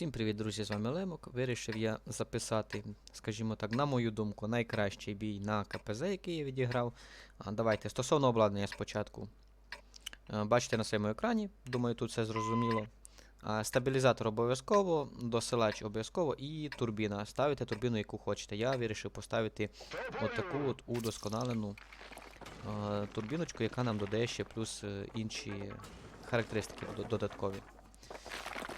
Всім привіт, друзі! З вами Лемок. Вирішив я записати, скажімо так, на мою думку, найкращий бій на КПЗ, який я відіграв. Давайте стосовно обладнання спочатку. Бачите на своєму екрані, думаю, тут все зрозуміло. Стабілізатор обов'язково, досилач обов'язково і турбіна. Ставите турбіну, яку хочете. Я вирішив поставити отаку от удосконалену турбіночку, яка нам додає ще плюс е, інші характеристики додаткові.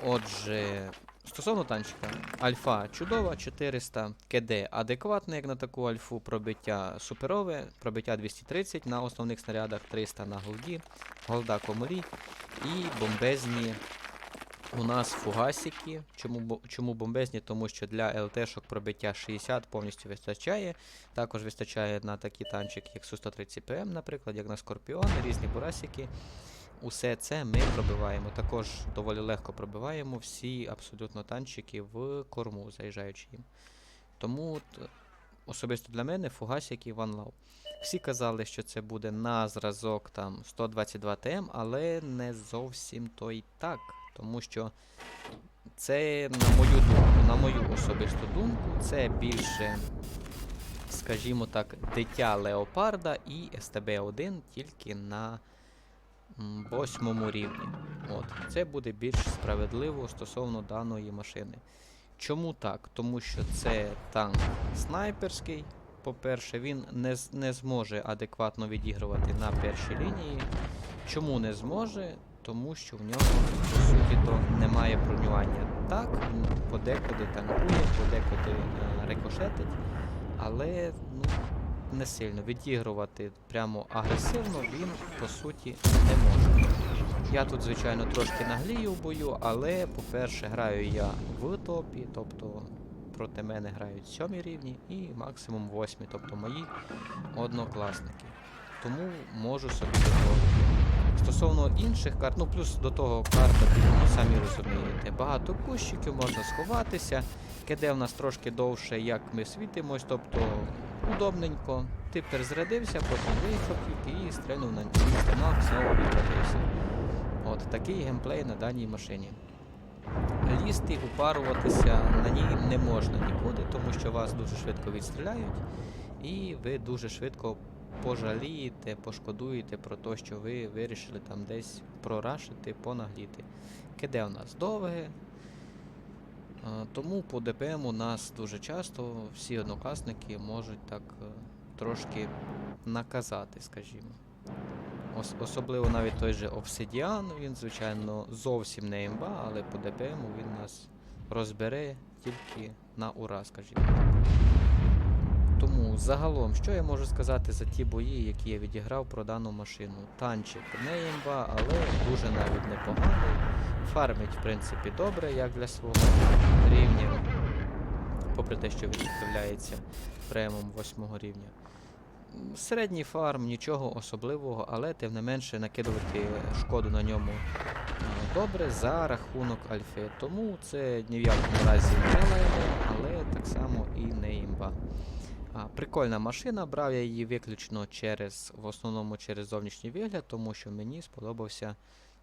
Отже, стосовно танчика, альфа чудова, 400, КД адекватне, як на таку альфу, пробиття суперове, пробиття 230 на основних снарядах, 300 на голді, голда комарі і бомбезні у нас фугасики. Чому, чому бомбезні? Тому що для ЛТшок пробиття 60 повністю вистачає. Також вистачає на такі танчики, як Су-130 ПМ, наприклад, як на Скорпіон, різні бурасики. Усе це ми пробиваємо. Також доволі легко пробиваємо всі абсолютно танчики в корму, заїжджаючи їм. Тому особисто для мене фугасики One Love. Всі казали, що це буде на зразок там 122 ТМ, але не зовсім то й так. Тому що це, на мою думку, на мою особисту думку, це більше, скажімо так, дитя Леопарда і СТБ-1 тільки на восьмому рівні. От. Це буде більш справедливо стосовно даної машини. Чому так? Тому що це танк снайперський. По-перше, він не, не зможе адекватно відігрувати на першій лінії. Чому не зможе? Тому що в нього, по суті, то немає бронювання. Так, він подекуди танкує, подекуди е, рикошетить, але ну, не сильно відігрувати прямо агресивно він по суті не може. Я тут, звичайно, трошки наглію в бою, але, по-перше, граю я в топі, тобто проти мене грають сьомі рівні і максимум восьмі, тобто мої однокласники. Тому можу собі дозволити. Стосовно інших карт, ну плюс до того карта, ну самі розумієте, багато кущиків, можна сховатися. КД в нас трошки довше, як ми світимось, тобто удобненько. Ти перезарядився, потім виїхав тільки і стрельнув на станок, знову відкатився. От такий геймплей на даній машині. Лізти, упаруватися на ній не можна нікуди, тому що вас дуже швидко відстріляють, і ви дуже швидко пожалієте, пошкодуєте про те, що ви вирішили там десь прорашити, понагліти. Киде у нас довге. Тому по ДПМ у нас дуже часто всі однокласники можуть так е, трошки наказати, скажімо. Ос- особливо навіть той же Obsidian, він, звичайно, зовсім не імба, але по ДПМ він нас розбере тільки на ура, скажімо. Тому загалом, що я можу сказати за ті бої, які я відіграв про дану машину? Танчик не імба, але дуже навіть непоганий. Фармить, в принципі, добре, як для свого рівня. Попри те, що він являється премом 8 рівня. Середній фарм, нічого особливого, але тим не менше накидувати шкоду на ньому е, добре за рахунок альфи. Тому це ні в якому разі не лайно, але так само і не імба. А, прикольна машина, брав я її виключно через, в основному через зовнішній вигляд, тому що мені сподобався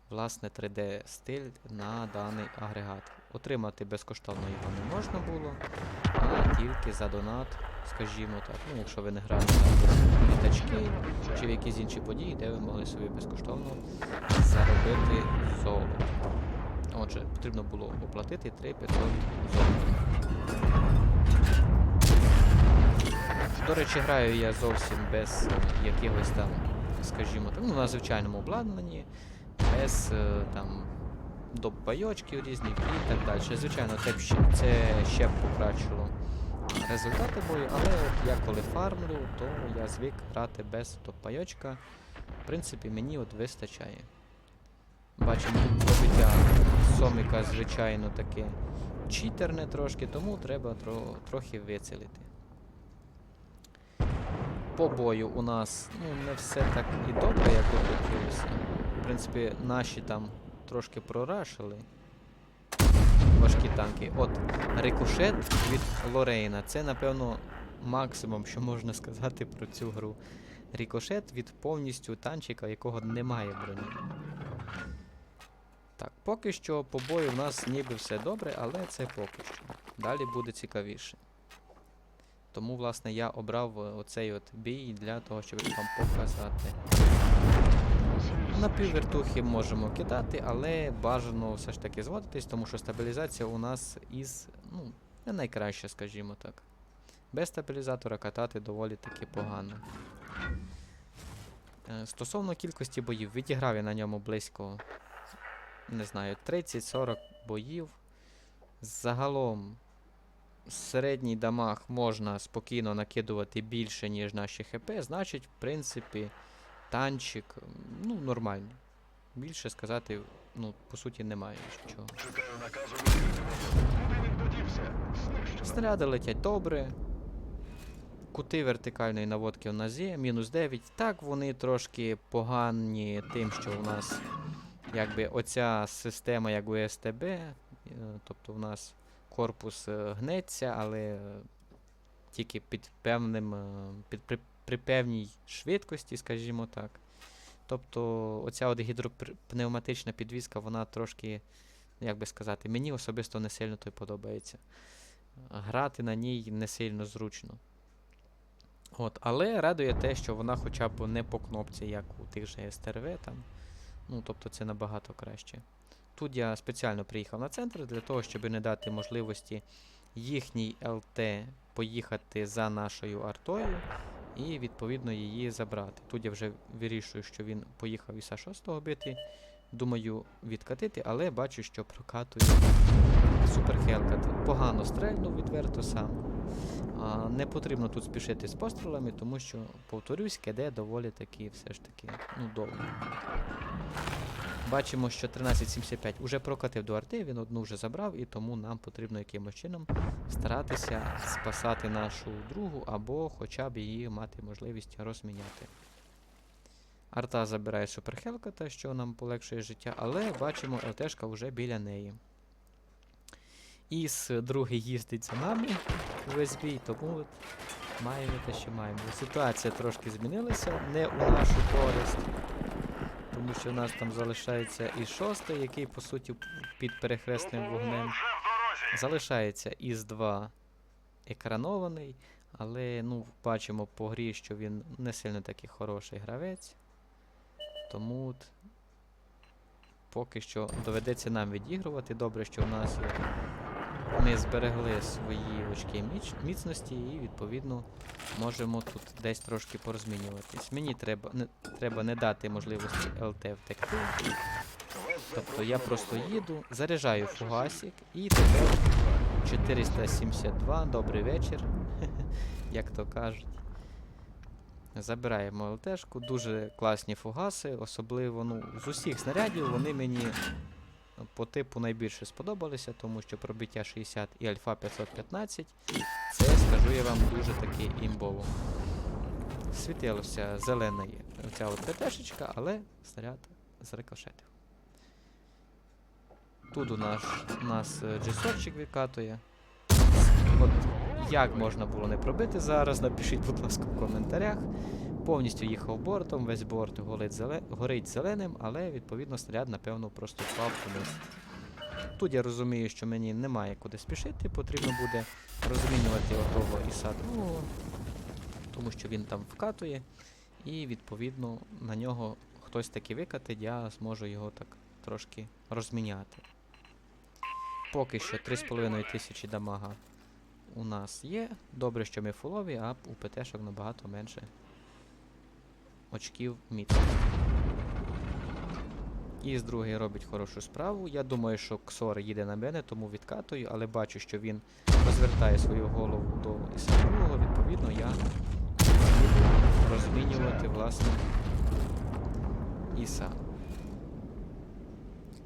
власне 3D стиль на даний агрегат. Отримати безкоштовно його не можна було, а тільки за донат, скажімо так. Ну, якщо ви не граєте на літачки чи в якісь інші події, де ви могли собі безкоштовно заробити золото. Отже, потрібно було оплатити 3500 золота. До речі, граю я зовсім без якихось там, скажімо так, ну, на звичайному обладнанні, без е, там допайочків різних і так далі. Звичайно, це, ще, б покращило результати бою, але от я коли фармлю, то я звик грати без допайочка. В принципі, мені от вистачає. Бачимо, пробиття Соміка, звичайно, таке читерне трошки, тому треба тро, трохи вицілити. По бою у нас ну, не все так і добре, як би хотілося. Принципі, наші там трошки прорашили. Важкі танки. От, рикошет від Лорейна. Це, напевно, максимум, що можна сказати про цю гру. Рикошет від повністю танчика, якого немає броні. Так, поки що по бою в нас ніби все добре, але це поки що. Далі буде цікавіше. Тому, власне, я обрав е, оцей от бій для того, щоб вам показати. На піввертухи можемо кидати, але бажано все ж таки зводитись, тому що стабілізація у нас із, ну, не найкраща, скажімо так. Без стабілізатора катати доволі таки погано. Е, Стосовно кількості боїв, відіграв я на ньому близько, не знаю, 30-40 боїв. Загалом середній дамаг можна спокійно накидувати більше, ніж наші ХП, значить, в принципі, танчик, ну, нормально. Більше сказати, ну, по суті, немає чого. Чекаю наказу він? Снаряди летять добре. Кути вертикальної наводки у нас є, мінус 9. Так, вони трошки погані тим, що у нас якби оця система, як у СТБ, е, тобто у нас корпус е, гнеться, але е, тільки під певним, під, при, певній швидкості, скажімо так. Тобто оця от гідропневматична підвізка, вона трошки, як би сказати, мені особисто не сильно то й подобається грати на ній не сильно зручно. От, але радує те, що вона хоча б не по кнопці, як у тих же СТРВ там. Ну, тобто це набагато краще. Тут я спеціально приїхав на центр для того, щоб не дати можливості їхній ЛТ поїхати за нашою артою і відповідно її забрати. Тут я вже вирішую, що він поїхав із А6 бити. Думаю, відкатити, але бачу, що прокатує Супер Hellcat погано стрельнув відверто сам. Не потрібно тут спішити з пострілами, тому що, повторюсь, КД доволі таки все ж таки ну, довго. Бачимо, що 1375 уже прокатив до арти, він одну вже забрав, і тому нам потрібно якимось чином старатися спасати нашу другу, або хоча б її мати можливість розміняти. Арта забирає Супер Hellcat, що нам полегшує життя, але бачимо, ЛТшка вже біля неї. Іс другий їздить за нами весь бій, тому от маємо те, що маємо. Ситуація трошки змінилася, не у нашу користь. Тому що у нас там залишається і шостий, який по суті під перехресним вогнем. В. Залишається із 2 екранований, але ну, бачимо по грі, що він не сильно такий хороший гравець. Тому от поки що доведеться нам відігрувати. Добре, що в нас є. Ми зберегли свої очки міцності і відповідно можемо тут десь трошки порозмінюватись. Мені треба не, треба не дати можливості ЛТ втекти. Тобто я просто їду, заряджаю фугасик і тепер 472, добрий вечір, як то кажуть. Забираємо ЛТшку, дуже класні фугаси, особливо ну, з усіх снарядів вони мені по типу найбільше сподобалися, тому що пробиття 60 і альфа 515 це, скажу я вам, дуже таки імбово. Світилося зеленою ця от ПТшечка, але снаряд зрикошетив. Тут у нас, нас е, джесорчик відкатує. От як можна було не пробити зараз, напишіть, будь ласка, в коментарях. Повністю їхав бортом, весь борт горить, зеленим, але відповідно снаряд, напевно, просто впав вниз. Тут я розумію, що мені немає куди спішити, потрібно буде розмінювати отого Іса другого, тому що він там вкатує, і відповідно на нього хтось таки викатить, я зможу його так трошки розміняти. Поки що 3,5 тисячі дамага у нас є. Добре, що ми фулові, а у ПТшок набагато менше очків міцно. І з другий робить хорошу справу. Я думаю, що Ксор їде на мене, тому відкатую, але бачу, що він розвертає свою голову до Іса другого, відповідно, я буду розмінювати власне Іса.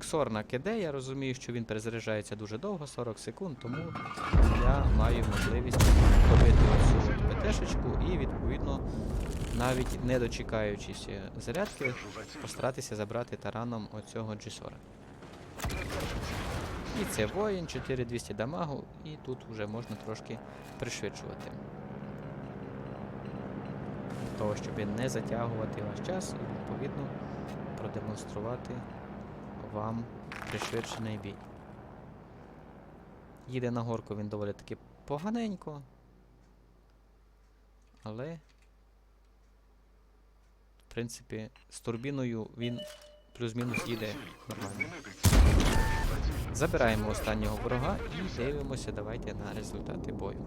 Ксор на КД, я розумію, що він перезаряджається дуже довго, 40 секунд, тому я маю можливість побити оцю от ПТшечку і відповідно, навіть не дочекаючись зарядки, постаратися забрати тараном оцього Джісора. І це воїн, 4200 дамагу, і тут вже можна трошки пришвидшувати. Для того, щоб не затягувати ваш час і відповідно продемонструвати вам пришвидшений бій. Їде на горку він доволі таки поганенько. Але. В принципі, з турбіною він плюс-мінус їде нормально. Забираємо останнього ворога і дивимося, давайте на результати бою.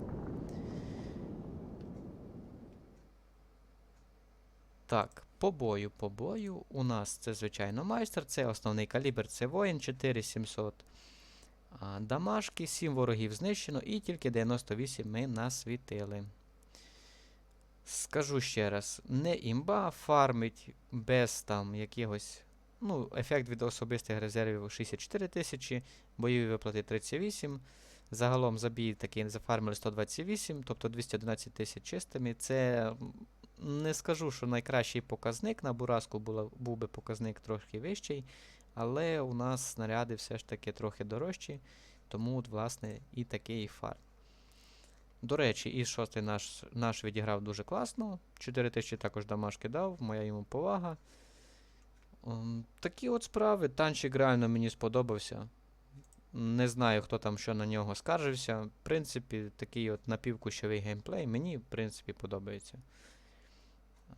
Так, по бою, по бою. У нас це, звичайно, майстер, це основний калібр, це воїн 4700 дамашки, 7 ворогів знищено і тільки 98 ми насвітили. Скажу ще раз, не імба фармить без там якихось. Ну, ефект від особистих резервів 64 тисячі, бойові виплати 38. Загалом забій такий зафармили 128, тобто 211 тисяч чистими. Це не скажу, що найкращий показник. На Бураску була, був би показник трохи вищий, але у нас снаряди все ж таки трохи дорожчі, тому, от, власне, і такий фарм. До речі, і шостий наш, наш відіграв дуже класно. 4000 також дамашки дав, моя йому повага. Ем, такі от справи. Танчик реально мені сподобався. Не знаю, хто там що на нього скаржився. В принципі, такий от напівкущовий геймплей мені, в принципі, подобається.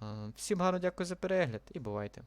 Е, Всім гарно дякую за перегляд і бувайте.